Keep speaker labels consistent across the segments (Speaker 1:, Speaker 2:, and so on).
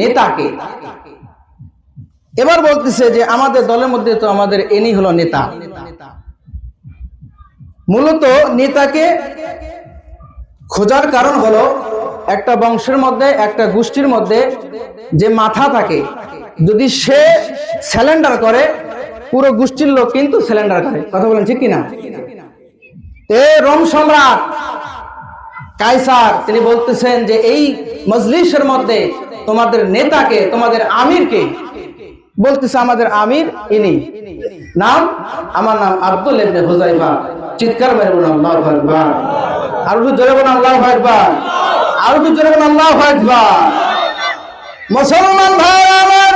Speaker 1: নেতাকে। এবার বলতেছে যে আমাদের দলের মধ্যে তো আমাদের এনি হলো নেতা। মূলত নেতাকে খোঁজার কারণ হলো একটা বংশের মধ্যে, একটা গোষ্ঠীর মধ্যে যে মাথা থাকে, যদি সে স্যালেন্ডার করে, পুরো গোষ্ঠীর লোক কিন্তু স্যালেন্ডার করে। কথা বলেন ঠিক কিনা? এ রোম সম্রাট কাইসার তিনি বলতেছেন যে এই মজলিসের মধ্যে তোমাদের নেতাকে, তোমাদের আমিরকে বলতেছে আমাদের আমির ইনি। নাম? আমার নাম আব্দুল ইবনে হুজাইফা চিৎকার মেরে বলুন, আল্লাহু আকবার। আর একটু জোরে বলুন, আল্লাহু আকবার। আর একটু জোরে বলুন, আল্লাহু আকবার। মুসলমান ভাই আমার।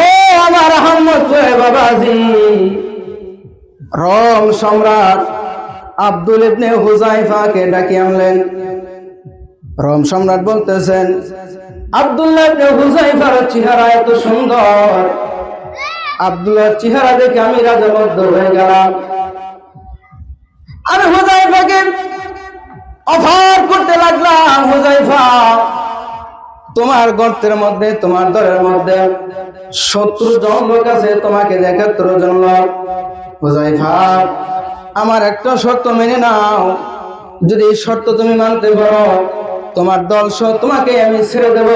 Speaker 1: ও আমার আহমদ বাবাজি রোম সম্রাট আব্দুল ইবনে হুজাইফাকে ডাকি আনলেন। রোম সম্রাট বলতেছেন, আব্দুল্লাহ চেহারা এত সুন্দর। আব্দুল্লাহর চেহারা দেখে আমি রাজমধ্য হয়ে গেলাম। আমি হুজাইফাকে অফার করতে লাগলাম হুজাইফা তোমার গর্তের মধ্যে, তোমার দলের মধ্যে শত্রু জন লোক আছে তোমাকে দেখাত্তর জন লোক। হুজাইফা আমার একটা শর্ত মেনে নাও। যদি এই শর্ত তুমি মানতে পারো তোমার দল সহ তোমাকে আমি ছেড়ে দেব।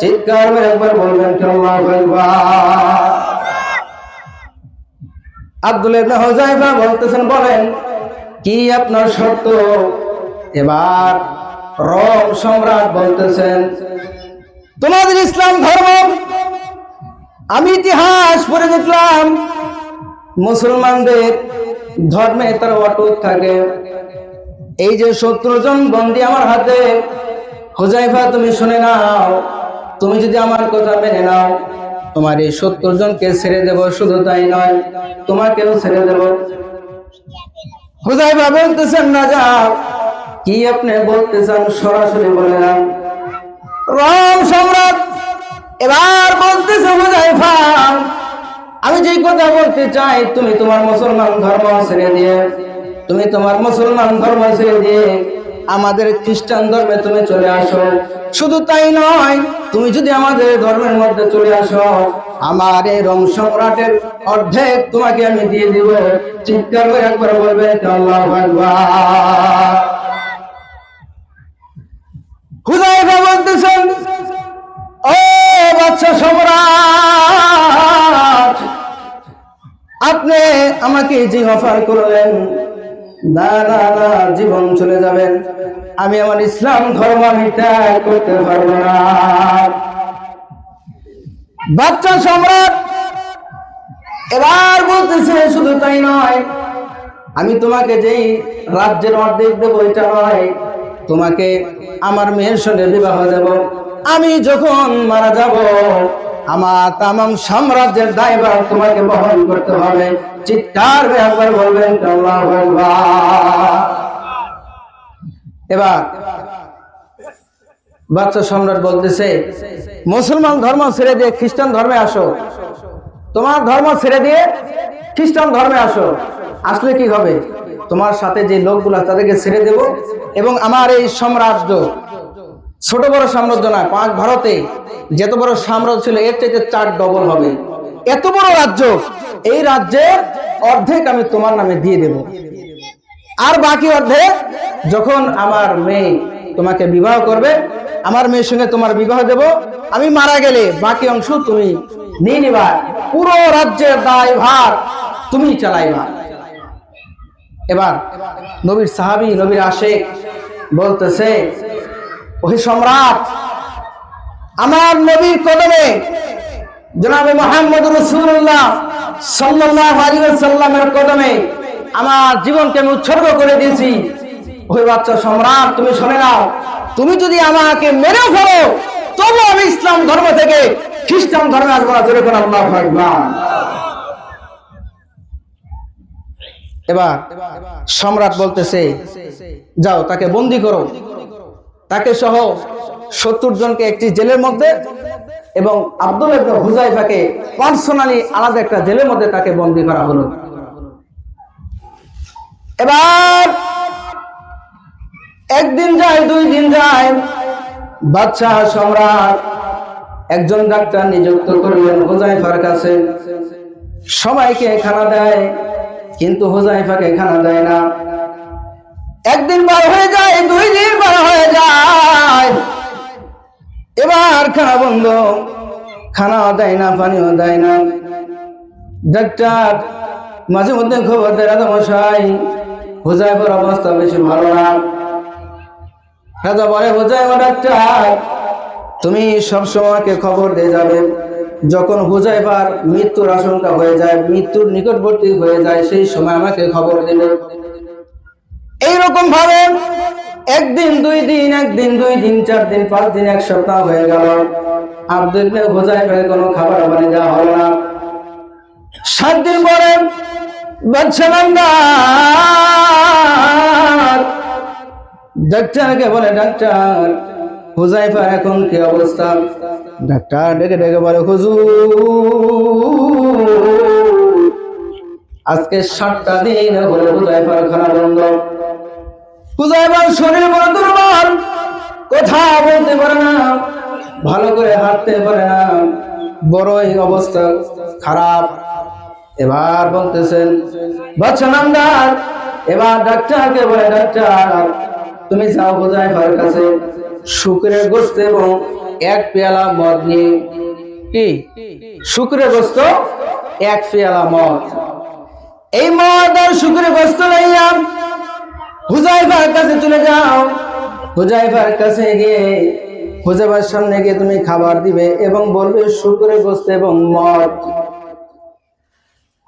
Speaker 1: চিৎকার একবার বলবেন আব্দুল বলতেছেন, বলেন, কি আপনার শর্ত? এবার রোম সম্রাট বলতেছেন, তোমাদের ইসলাম ধর্ম, আমি ইতিহাস পড়ে দেখলাম, মুসলমানদের ধর্মে তার অটুট থাকে। এই যে সত্তর জন বন্দি আমার হাতে হুজাইফা, তুমি শুনে নাও। তুমি যদি আমার কথা মেনে নাও, তোমার এই সত্তর জনকে ছেড়ে দেব, শুধু তাই নয়, তোমাকেও ছেড়ে দেব। হোজাইফা বলতেছেন, না যাও। কি আপনি বলতে চান? সরাসরি বলে নাও রম সম্রাট, এবার বলতেছে, হোজাইফা, আমি যেই কথা বলতে চাই, তুমি তোমার মুসলমান ধর্ম ছেড়ে দিয়ে, তুমি তোমার মুসলমান ধর্ম ছেড়ে দিয়ে আমাদের খ্রিস্টান ধর্মে তুমি চলে আসো। শুধু তাই নয়, তুমি যদি আমাদের ধর্মের মধ্যে চলে আসো, আমার এই রং সম্রাটের অর্ধেক তোমাকে আমি দিয়ে দিব। চিৎকার করে একবার বলবে আল্লাহু বলতেছেন, ও বাচ্চা সম্রাট, আপনি আমাকে যে অফার করলেন। জীবন চলে যাবেন আমি আমার ইসলাম ধর্ম ত্যাগ করতে পারব না। বাচ্চা সম্রাট, এবার বলতেছে শুধু তাই নয়, আমি তোমাকে যেই রাজ্যের অর্ধেক দেবো, এটা নয়, তোমাকে আমার মেয়ের সঙ্গে বিবাহ দেব। আমি যখন মারা যাব, আমার তামাম সাম্রাজ্যের দায়ভার তোমাকে বহন করতে হবে। চিৎকার করে একবার বলবেন এবার বাচ্চা সম্রাট বলতেছে, মুসলমান ধর্ম ছেড়ে দিয়ে খ্রিস্টান ধর্মে আসো। তোমার ধর্ম ছেড়ে দিয়ে খ্রিস্টান ধর্মে আসো। আসলে কি হবে? তোমার সাথে যে লোকগুলা তাদেরকে ছেড়ে দেব এবং আমার এই সাম্রাজ্য ছোট বড় সাম্রাজ্য না পাঁচ ভারতে যত বড় সাম্রাজ্য ছিল, এর চাইতে চার ডবল হবে। এত বড় রাজ্য, এই রাজ্যের অর্ধেক আমি তোমার নামে দিয়ে দেব। আর বাকি অর্ধেক যখন আমার মেয়ে তোমাকে বিবাহ করবে, আমার মেয়ের সঙ্গে তোমার বিবাহ দেব, আমি মারা গেলে বাকি অংশ তুমি নিয়ে নিবা। পুরো রাজ্যের দায় ভার তুমি চালাইবা। এবার নবীর সাহাবি, নবীর আশেক বলতেছে ওহে সম্রাট, আমার নবীর কদমে জনাবে মোহাম্মদ রসুল্লাহ সাল্লামের কদমে আমার জীবনকে আমি উৎসর্গ করে দিয়েছি। ওই বাচ্চা সম্রাট, তুমি শুনে নাও, তুমি যদি আমাকে মেরে ফেলো, তবু আমি ইসলাম ধর্ম থেকে খ্রিস্টান ধর্মে আসব না, জোরে করে আল্লাহু এবার সম্রাট বলতেছে, যাও, তাকে বন্দি করো। তাকে সহ সত্তর জনকে একটি জেলের মধ্যে এবং আব্দুল হুজাইফাকে পার্সোনালি আলাদা একটা জেলের মধ্যে তাকে বন্দি করা হলো। এবার একদিন যায়, দুই দিন যায় বাচ্চা সম্রাট একজন ডাক্তার নিযুক্ত করলেন হুজাইফার কাছে, সবাইকে খানা দেয়, কিন্তু হুজাইফাকে খানা দেয় না। একদিন বার হয়ে যায়, দুই দিন বার হয়ে যায়। এবার খানা বন্ধ খানাও দেয় না, পানিও দেয় না। ডাক্তার, মাঝে মধ্যে খবর দেয়, রাজা মশাই, হুজাইফার অবস্থা বেশি ভালো না। রাজা বলে হুজাইফা ডাক্তার, তুমি সবসময়কে খবর দিয়ে যাবে। যখন হুজাইফার মৃত্যুর আশঙ্কা হয়ে যায়, মৃত্যুর নিকটবর্তী হয়ে যায়, সেই সময় আমাকে খবর দিলে এইরকম ভাবে একদিন, দুই দিন, একদিন, দুই দিন, চার দিন, পাঁচ দিন, এক সপ্তাহ হয়ে গেল। আব্দুল হুজাইফার কোনো খাবার বানিয়ে দেওয়া হলো না। সাত দিন পরে ডাক্তারকে বলে, ডাক্তার, হুজাইফার এখন কি অবস্থা? ডাক্তার ডেকে ডেকে বলে, হুজুর, আজকে সাতটা দিন হলো হুজাইফার খানা কথা বলতে পারে না, ভালো করে হাঁটতে পারে না। বড়ই অবস্থা খারাপ। এবার বলতেছেন, বাচ্চা নামদার, এবার ডাক্তারকে বলে, ডাক্তার, তুমি যাও হুজাইফার কাছে। শুক্রের গোস্ত এবং এক পেয়ালা মদ নিয়ে। কি? শুক্রের গোস্ত এক পেয়ালা মদ। এই মদ আর শুক্রের গোস্ত লইয়া হুজাইফার কাছে চলে যাও। হুজাইফার কাছে গিয়ে হুজাইফার সামনে গিয়ে তুমি খাবার দিবে এবং বলবে শুক্রের গোস্ত এবং মদ।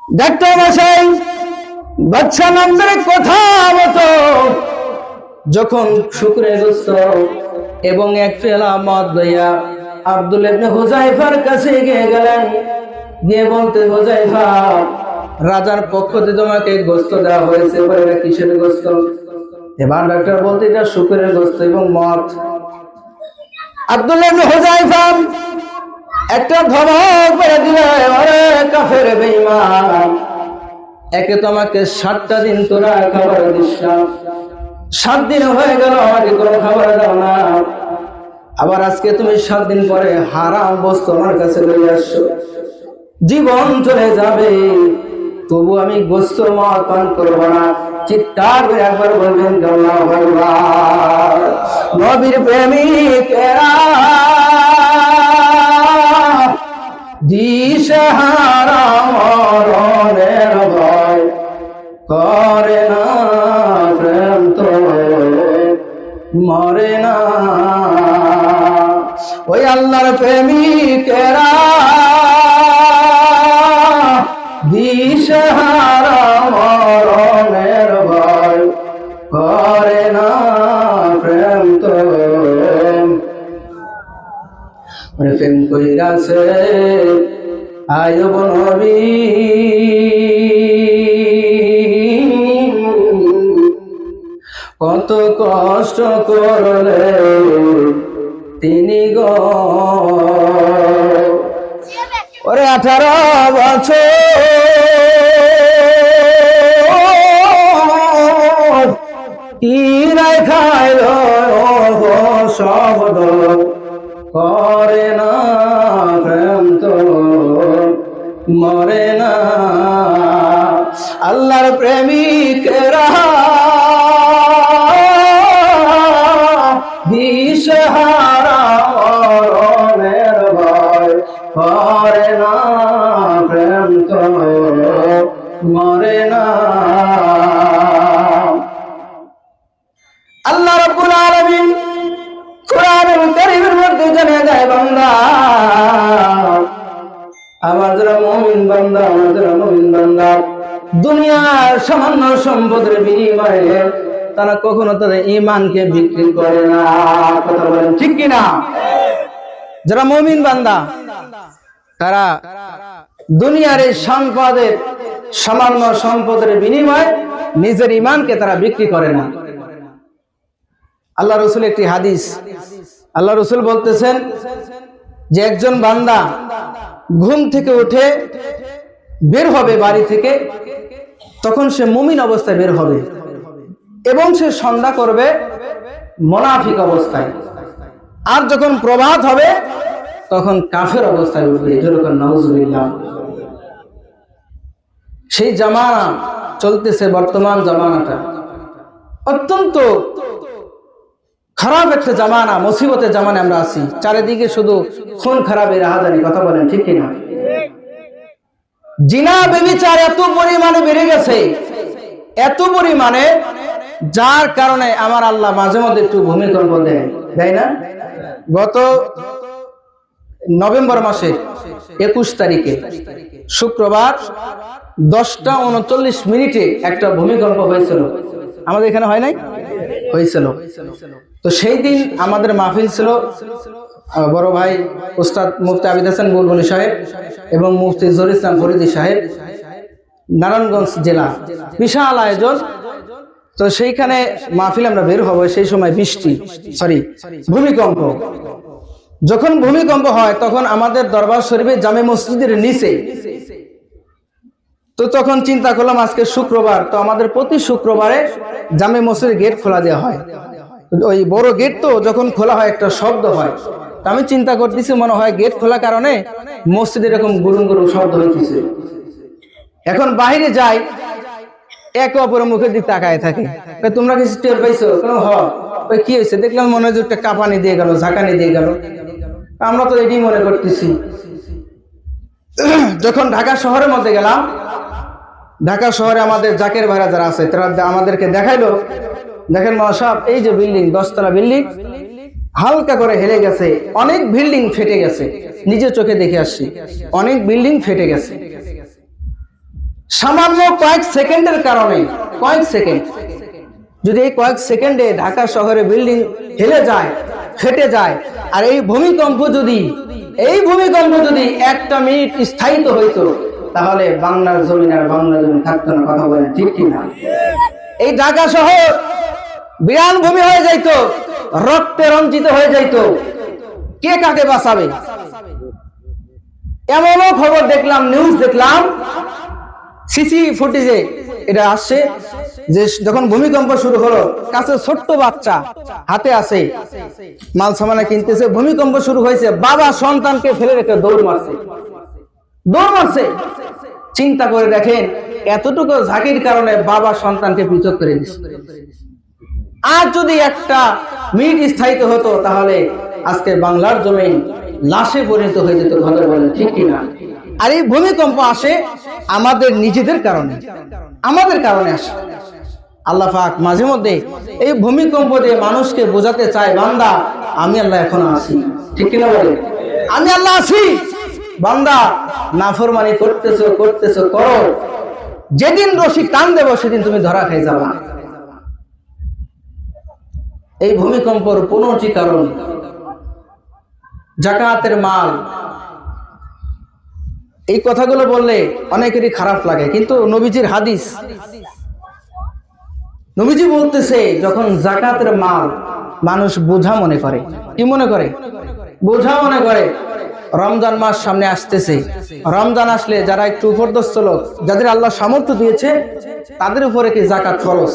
Speaker 1: ডাক্তার মশাই বাচ্চা নামদের কথা মতো যখন শুক্রে গোস্ত এবং এক ফেলা মদ লইয়া আব্দুল ইবনে হুজাইফার কাছে গিয়ে গেলেন, গিয়ে বলতে, হুজাইফা রাজার পক্ষ থেকে তোমাকে গোস্ত দেওয়া হয়েছে এবার এটা কিসের গোস্ত এবার ডাক্তার বলতে এটা শুকুরের গোস্ত এবং মদ। আব্দুল ইবনে একটা ধমক মেরে দিলে কাফের বেঈমান, একে তোমাকে সাতটা দিন তোরা খাবার দিস সাত দিন হয়ে গেল, আমাকে কোনো খাবার দাও না। আবার আজকে তুমি সাত দিন পরে হারাম বস্তু আমার কাছে লই আসছো। জীবন চলে যাবে। তবু আমি গোস্ত মদ পান করব না। চিৎকার করে একবার বলবেন নবীর প্রেমিকেরা দিশহারা মরণের ভয় করে না, প্রেম তো মরে না। ওই আল্লাহর প্রেমিকেরা ভয় করে না প্রেম তো। প্রেম কইরাছে কত কষ্ট করলে তিনি গ ওরে আঠারো বছর। কিরায় খাইল শব্দ। করে না তো মরে না। আল্লাহর প্রেমিকেরা দুনিয়ার সামান্য সম্পদের বিনিময়ে তারা কখনো তাদের ইমানকে বিক্রি করে না। কথা বলেন ঠিক কিনা? যারা মুমিন বান্দা, তারা দুনিয়ার এই সম্পদের সামান্য সম্পদের বিনিময়ে নিজের ইমানকে তারা বিক্রি করে না। আল্লাহ রসুল একটি হাদিস আল্লাহ রসুল বলতেছেন যে একজন বান্দা ঘুম থেকে উঠে বের হবে বাড়ি থেকে তখন সে মুমিন অবস্থায় বের হবে। এবং সে সন্ধ্যা করবে মোনাফিক অবস্থায়। আর যখন প্রভাত হবে, তখন কাফের অবস্থায় উঠবে। যেরকম নজরুল্লাহ সেই জামানা চলতেছে বর্তমান জামানাটা। অত্যন্ত খারাপ একটা জামানা, মুসিবতের জামানে আমরা আছি। চারিদিকে শুধু খুন, খারাপের রাহাজানি, কথা বলেন ঠিক কিনা? জিনা বেবিচার এত পরিমাণে বেড়ে গেছে, এত পরিমাণে, যার কারণে আমার আল্লাহ মাঝে মধ্যে একটু ভূমিকম্প দেয় দেয় না? গত নভেম্বর মাসে একুশ তারিখে, শুক্রবার দশটা উনচল্লিশ মিনিটে একটা ভূমিকম্প হয়েছিল। আমাদের এখানে হয় নাই? হয়েছিল। তো সেই দিন আমাদের মাহফিল ছিল বড় ভাই উস্তাদ মুফতি আবিদ হাসান বুলবুলি সাহেব এবং মুফতি জহুর ইসলাম ফরিদি সাহেব, নারায়ণগঞ্জ জেলা। বিশাল আয়োজন। তো সেইখানে মাহফিল আমরা বের হব, সেই সময় বৃষ্টি সরি ভূমিকম্প। যখন ভূমিকম্প হয়, তখন আমাদের দরবার শরীফে জামে মসজিদের নিচে। তো তখন চিন্তা করলাম আজকে শুক্রবার, তো আমাদের প্রতি শুক্রবারে জামে মসজিদের গেট খোলা দেওয়া হয়। ওই বড় গেট তো যখন খোলা হয়, একটা শব্দ হয়। আমি চিন্তা করতেছি, মনে হয় গেট খোলার কারণে মসজিদে এরকম গুরুম গুরুম শব্দ হইতেছে। এখন বাইরে যাই, একে অপরের মুখের দিকে তাকায় থাকে। তোমরা কিছু টের পাইছো? ওই কি হয়েছে? দেখলাম মনে হয় একটা কাঁপানি দিয়ে গেল, ঝাঁকানি দিয়ে গেল। আমরা তো এটাই মনে করতেছি। যখন ঢাকা শহরের মধ্যে গেলাম, ঢাকা শহরে আমাদের জাকের ভাইরা যারা আছে, তারা আমাদেরকে দেখাইলো। দেখেন মহাসাব, এই যে বিল্ডিং, দশতলা বিল্ডিং হালকা করে হেলে গেছে, অনেক বিল্ডিং ফেটে গেছে। নিজে চোখে দেখে আসছি, অনেক বিল্ডিং ফেটে গেছে। সামান্য কয়েক সেকেন্ডের কারণে, কয়েক সেকেন্ড, যদি এই কয়েক সেকেন্ডে ঢাকা শহরে বিল্ডিং হেলে যায়, ফেটে যায়, আর এই ভূমিকম্প যদি, এই ভূমিকম্প যদি একটা মিনিট স্থায়িত হইতো, তাহলে বাংলার জমিন আর বাংলা জমিন থাকতো না, কথা বলেন ঠিক কিনা? এই ঢাকা শহর বিরান ভূমি হয়ে যাইতো, রক্তে রঞ্জিত হয়ে যাইতো। কে কাকে বাঁচাবে? এমনও খবর দেখলাম নিউজ দেখলাম। সিসি ফুটেজে এটা আসছে, যে যখন ভূমিকম্প শুরু হলো, কাছে ছোট্ট বাচ্চা হাতে আছে, মাল সামানা কিনতেছে, ভূমিকম্প শুরু হয়েছে, বাবা সন্তানকে ফেলে রেখে দৌড় মারছে। দৌড় মারছে। চিন্তা করে দেখেন, এতটুকু ঝাঁকির কারণে বাবা সন্তানকে পৃথক করে দিচ্ছে আর যদি একটা মিনিট স্থায়িত হতো, তাহলে আজকে বাংলার জমিন লাশে পরিণত হয়ে যেত কথা বলে ঠিক কিনা? আর এই ভূমিকম্প আসে আমাদের নিজেদের কারণে, আমাদের কারণে আসে। আল্লাহ মাঝে মধ্যে এই ভূমিকম্প দিয়ে মানুষকে বোঝাতে চায়, বান্দা, আমি আল্লাহ এখনও আছি। ঠিক কিনা বলে আমি আল্লাহ আছি। বান্দা, নাফরমানি করতেছো করতেছো, করো। যেদিন রশি টান দেবো, সেদিন তুমি ধরা খাই যাবা এই ভূমিকম্পর পনেরোটি কারণ জাকাতের মাল। এই কথাগুলো বললে অনেকেরই খারাপ লাগে, কিন্তু নবীজির হাদিস। নবীজি বলতেছে, যখন জাকাতের মাল মানুষ বোঝা মনে করে, কি মনে করে? বোঝা মনে করে। রমজান মাস সামনে আসতেছে। রমজান আসলে যারা একটু উপরদস্ত লোক, যাদের আল্লাহ সামর্থ্য দিয়েছে, তাদের উপরে কি জাকাত খরচ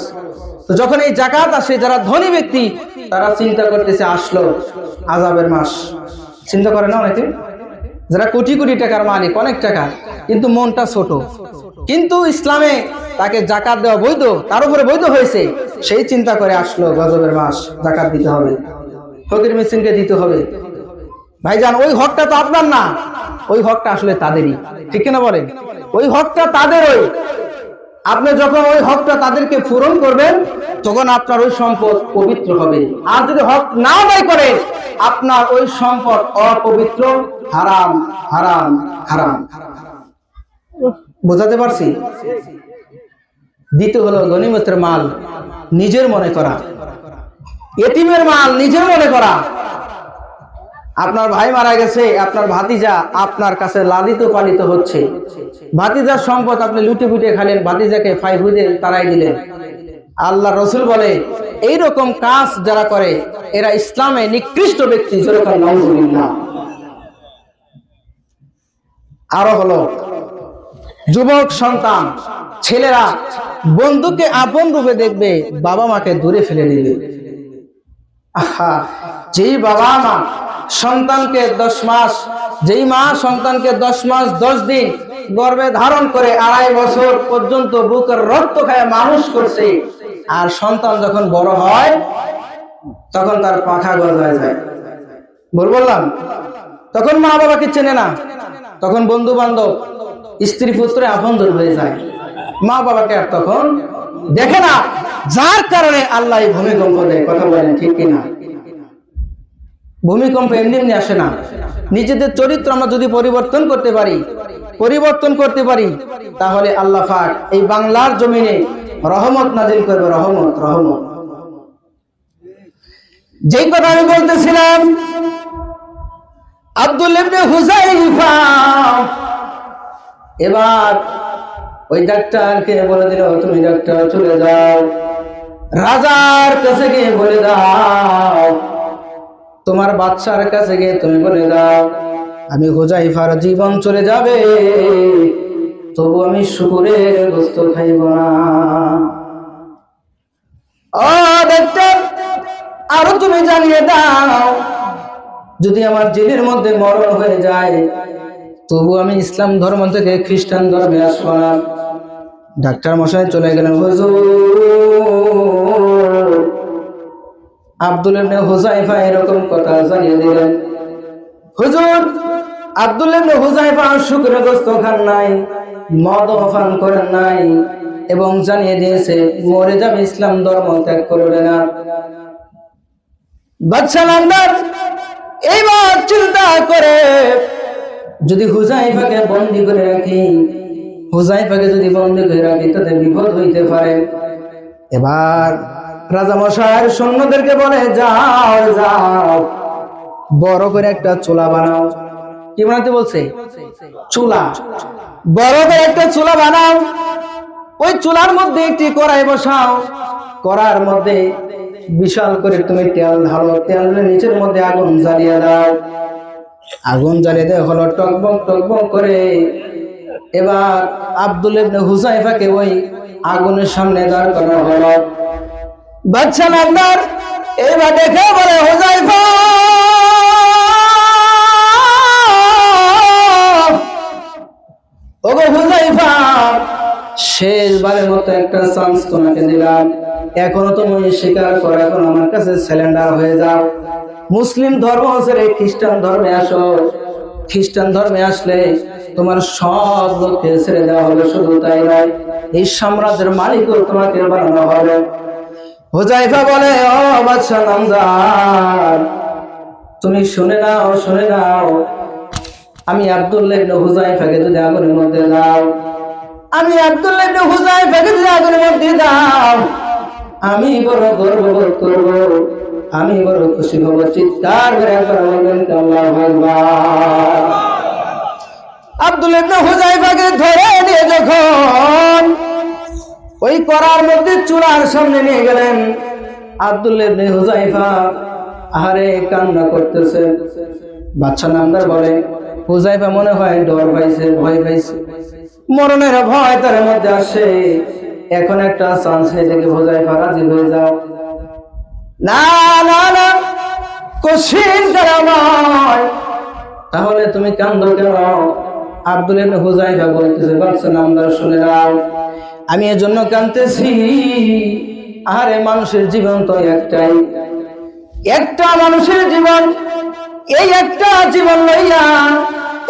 Speaker 1: তো যখন এই জাকাত আসে, যারা ধনী ব্যক্তি, তারা চিন্তা করতেছে, আসলো আজাবের মাস। চিন্তা করে না অনেকে? যারা কোটি কোটি টাকার মালিক, অনেক টাকা, কিন্তু মনটা ছোট। কিন্তু ইসলামে তাকে জাকাত দেওয়া বৈধ, তার উপরে বৈধ হয়েছে। সেই চিন্তা করে আসলো গজবের মাস, জাকাত দিতে হবে। ফকির মিসিনকে দিতে হবে। ভাইজান, ওই হকটা তো আপনার না। ওই হকটা আসলে তাদেরই। ঠিক কিনা বলেন? ওই হকটা তাদেরই। আপনি যখন ওই হকটা তাদেরকে পূরণ করবেন, তখন আপনার ওই সম্পদ পবিত্র হবে। আর যদি হক না আদায় করে, আপনার ওই সম্পদ অপবিত্র, হারাম হারাম হারাম। বোঝাতে পারছি? দ্বিতীয় হলো গনিমতের মাল নিজের মনে করা। এতিমের মাল নিজের মনে করা। আপনার ভাই মারা গেছে, আপনার ভাতিজা আপনার কাছে লালিত পালিত হচ্ছে। ভাতিজার সম্পদ আপনি লুটে ফুটে খালেন, ভাতিজাকে ফাই হুদে তারাই দিলেন। আল্লাহ রসুল বলে এই রকম কাজ যারা করে, এরা ইসলামে নিকৃষ্ট ব্যক্তি আরও হলো, যুবক, সন্তান, ছেলেরা বন্ধুকে আপন রূপে দেখবে বাবা মাকে দূরে ফেলে দিবে। যেই বাবা মা সন্তানকে দশ মাস, যেই মা সন্তানকে দশ মাস, দশ দিন গর্ভে ধারণ করে আড়াই বছর পর্যন্ত বুকের রক্ত খায় মানুষ করছে, আর সন্তান যখন বড় হয়, তখন তার পাখা গজায় যায়। বল বললাম? তখন মা বাবাকে চেনে না। তখন বন্ধু বান্ধব স্ত্রী পুত্রে আপন হয়ে যায়। মা বাবাকে আর তখন দেখে না, যার কারণে আল্লাহ ভূমিকম্প দেয়, কথা বলেন ঠিক কিনা? ভূমিকম্প এমনি এমনি আসে না। নিজেদের চরিত্র আমরা যদি পরিবর্তন করতে পারি, পরিবর্তন করতে পারি, তাহলে আল্লাহ পাক এই বাংলার জমিনে রহমত নাজিল করবে, রহমত রহমত। যেই কথা আমি বলতেছিলাম, আব্দুল ইবনে এবার ওই ডাক্তারকে বলে দিল, তুমি ডাক্তার, চলে যাও। রাজার কাছে গিয়ে বলে দাও, তোমার বাচ্চার কাছে গিয়ে তুমি বলে দাও, আমি হুজাইফার জীবন চলে যাবে, তবু আমি শুকুরের গোস্ত খাইব না। ও ডাক্তার, আরও তুমি জানিয়ে দাও, যদি আমার জেলের মধ্যে মরণ হয়ে যায়, তবু আমি ইসলাম ধর্ম থেকে খ্রিস্টান ধর্মে আসব না। ডাক্তার মশাই চলে গেলেন আব্দুল ইবনে হুজাইফা এরকম কথা জানিয়ে দিলেন। হুজুর, আব্দুল ইবনে হুজাইফা শুকরে খান নাই, মদ পান করেন নাই এবং জানিয়ে দিয়েছে, মরে যাবে, ইসলাম ধর্ম ত্যাগ করবে না। বাচ্চা নান্দার, এইবার চিন্তা করে যদি হুজাইফাকে বন্দি করে রাখি হুজাইফাকে যদি বন্দি করে রাখি তাতে বিপদ হইতে পারে, এবার রাজা মশাইয়ের সৈন্যদেরকে বলে, যাও যাও, বড় করে একটা চুলা বানাও। কি বানাতে বলছে? চুলা। বড় করে একটা চুলা বানাও। ওই চুলার মধ্যে একটি কড়াই বসাও। কড়ার মধ্যে বিশাল করে তুমি তেল ঢালো। তেল নিচের মধ্যে আগুন জ্বালিয়ে দাও। আগুন জ্বালিয়ে দেওয়া হলো টকবক টকবক করে। এবার আব্দুল ইবনে হুজাইফাকে ওই আগুনের সামনে দাঁড় করা হলো। দেখে বলে হুজাইফা ওগো হুজাইফা শেষবারের মতো একটা চান্স তোমাকে দিলাম। এখনও তুমি স্বীকার করো, এখন আমার কাছে সিলিন্ডার হয়ে যাও। মুসলিম ধর্ম ছেড়ে খ্রিস্টান ধর্মে আসো। খ্রিস্টান ধর্মে আসলে তোমার সব লোককে ছেড়ে দেওয়া হবে শুধু তাই নয়, এই সাম্রাজ্যের মালিকও তোমাকে বানানো হবে হুজাইফা বলে, ও নামদার, তুমি শুনে নাও শুনে নাও। আমি আব্দুল্লাহ হুজাইফাকে যদি আগুনের মধ্যে দাও, আমি আব্দুল্লাহ হুজাইফাকে যদি আগুনের মধ্যে দাও, আমি বড় গর্ব বোধ করব, আমি বড় খুশি হব, চিৎকার করে একবার বলবেন, আল্লাহু আকবার। আব্দুল ইবনে হুজাইফাকে ধরে নিয়ে যখন ওই করার মধ্যে চূড়ার সামনে নিয়ে গেলেন, আব্দুল ইবনে হুজাইফা আহারে কান্না করতেছে। বাচ্চা নামদার বলে হুজাইফা মনে হয় ডর পাইছে, ভয় পাইছে। মরণের ভয় তার মধ্যে আসে। এখন একটা চান্স হয়ে থেকে হুজাইফা রাজি হয়ে যাও। না না না, কঠিন নয়। তাহলে তুমি কান্দ কেন? আব্দুল ইবনে হুজাইফা বলতেছে শুনে আমি এজন্য কাঁদতেছি আরে মানুষের জীবন তো একটাই। একটা মানুষের জীবন, এই একটা জীবন লইয়া,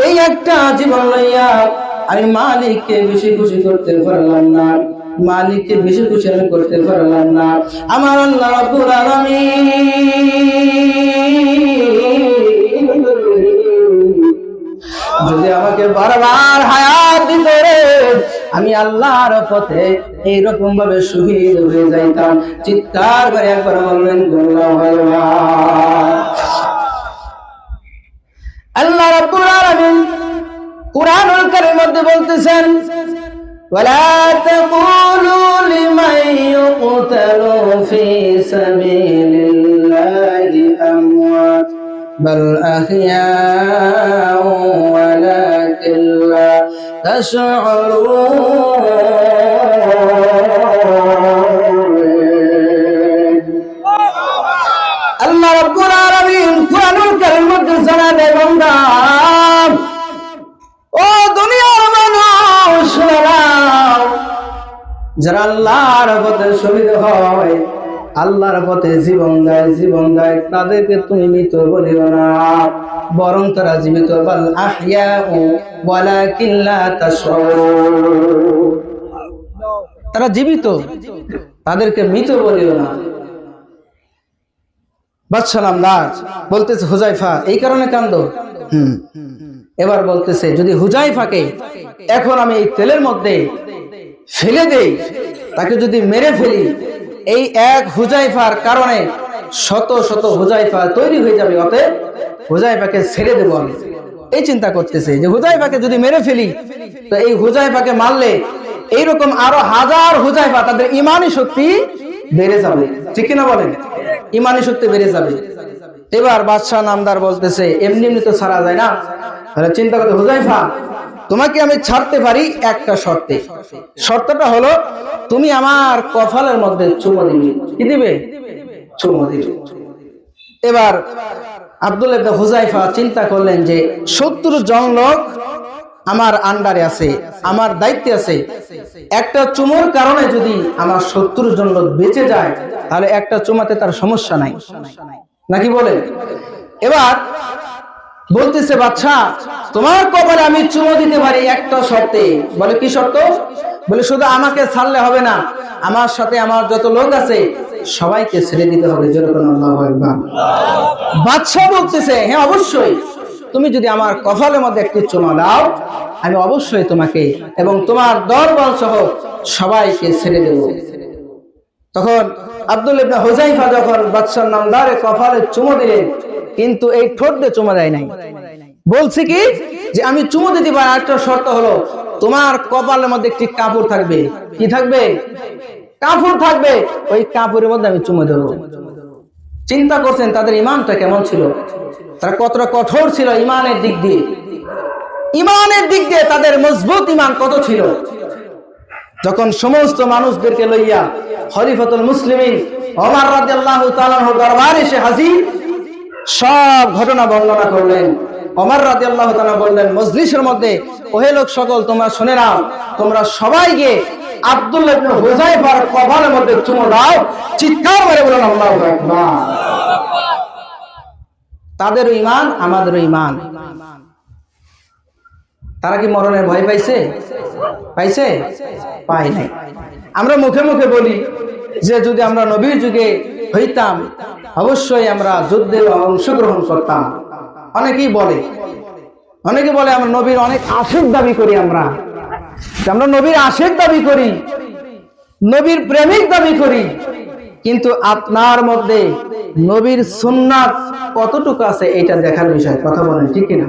Speaker 1: এই একটা জীবন লইয়া, আমি মালিককে বেশি খুশি করতে পারলাম না, মালিককে বেশি খুশি আমি করতে পারলাম না। আমার আল্লাহ আলামিন যদি আমাকে বারবার হায়াত দিতে আমি আল্লাহর পথে এইরকম ভাবে শহীদ হয়ে যাইতাম চিৎকার করে একবার বললেন আল্লাহ রাব্বুল আলামিন কুরআনুল কারীমের মধ্যে বলতেছেন ولا تقولوا لمن يقتل في سبيل الله أموات بل أحياء ولكن لا আল্লাহ রব্বুল আলামিন কুরআনুল কারীমের মধ্যে জানাবে বান্দা ও দুনিয়ার মানুষ যারা আল্লাহর পথে শহীদ হয় আল্লাহর পথে জীবন দেয় জীবন দেয় তাদেরকে তুমি মৃত বলিও না। বরং তারা জীবিত। তারা জীবিত। তাদেরকে মৃত বলিও না। বাদশালাম দাস বলতেছে হুজাইফা এই কারণে কান্দ। হুম। এবার বলতেছে, যদি হুজাইফাকে এখন আমি এই তেলের মধ্যে ফেলে দেই, তাকে যদি মেরে ফেলি এই এক হুজাইফার কারণে শত শত হুজাইফা তৈরি হয়ে যাবে, অতএব হুজাইফাকে ছেড়ে দেবো আমি। এই চিন্তা করতেছে যে হুজাইফাকে যদি মেরে ফেলি, তো এই হুজাইফাকে মারলে এইরকম আরও হাজার হুজাইফা তাদের ইমানি শক্তি বেড়ে যাবে। ঠিক কিনা বলেন? ইমানি শক্তি বেড়ে যাবে। এবার বাদশাহ নামদার বলতেছে, এমনি এমনি তো ছাড়া যায় না। তাহলে চিন্তা করতে হুজাইফা তোমাকে আমি ছাড়তে পারি একটা শর্তে। শর্তটা হলো, তুমি আমার কফালের মধ্যে চুমো দিবে। কি দিবে? চুমো দিবে। এবার আব্দুল হুজাইফা চিন্তা করলেন যে, সত্তর জন লোক আমার আন্ডারে আছে, আমার দায়িত্বে আছে। একটা চুমোর কারণে যদি আমার সত্তর জন লোক বেঁচে যায়, তাহলে একটা চুমাতে তার সমস্যা নাই। নাকি বলে এবার বলতেছে, বাচ্চা, তোমার কপালে আমি চুমো দিতে পারি একটা শর্তে। বলে, কি শর্ত? বলে, শুধু আমাকে ছাড়লে হবে না, আমার সাথে আমার যত লোক আছে, সবাইকে ছেড়ে দিতে হবে। বাদশাহ বলতেছে হ্যাঁ অবশ্যই। তুমি যদি আমার কপালের মধ্যে একটু চুমা দাও, আমি অবশ্যই তোমাকে এবং তোমার দরবল সহ সবাইকে ছেড়ে দেব। তখন আব্দুল ইবনে হুজাইফা যখন বাদশার নামদারে কপালে চুমো দিলেন কিন্তু এই ঠোঁট দিয়ে চুমা দেয় নাই। বলছে কি? যে আমি চুমো দিতে পারি একটা শর্ত হলো, তোমার কপালের মধ্যে একটি কাপড় থাকবে। কি থাকবে? কাপড় থাকবে। ওই কাপড়ের মধ্যে আমি চুমো দেবো। চিন্তা করছেন, তাদের ইমানটা কেমন ছিল? তারা কতটা কঠোর ছিল ইমানের দিক দিয়ে। ইমানের দিক দিয়ে তাদের মজবুত ইমান কত ছিল? যখন সমস্ত মানুষদেরকে লইয়া হরিফতুল মুসলিমিন ওমর রাদিয়াল্লাহু তাআলার দরবারে এসে হাজির সব ঘটনা বর্ণনা করলেন। অমর রাদিয়াল্লাহু তাআলা বললেন, মজলিসের মধ্যে, ওহে লোক সকল, তোমরা শুনে নাও, তোমরা সবাই গিয়ে মধ্যে আল্লাহু ইমান ইমান তারা কি মরণের ভয় পাইছে? পাইছে? পাই নাই। আমরা মুখে মুখে বলি যে যদি আমরা নবীর যুগে হইতাম, অবশ্যই আমরা যুদ্ধে অংশগ্রহণ করতাম। অনেকেই বলে, অনেকে বলে, আমরা নবীর অনেক আশেক দাবি করি আমরা। আমরা নবীর আশেক দাবি করি, নবীর প্রেমিক দাবি করি। কিন্তু আপনার মধ্যে নবীর সুন্নাত কতটুকু আছে, এটা দেখার বিষয়। কথা বলেন, ঠিক কিনা?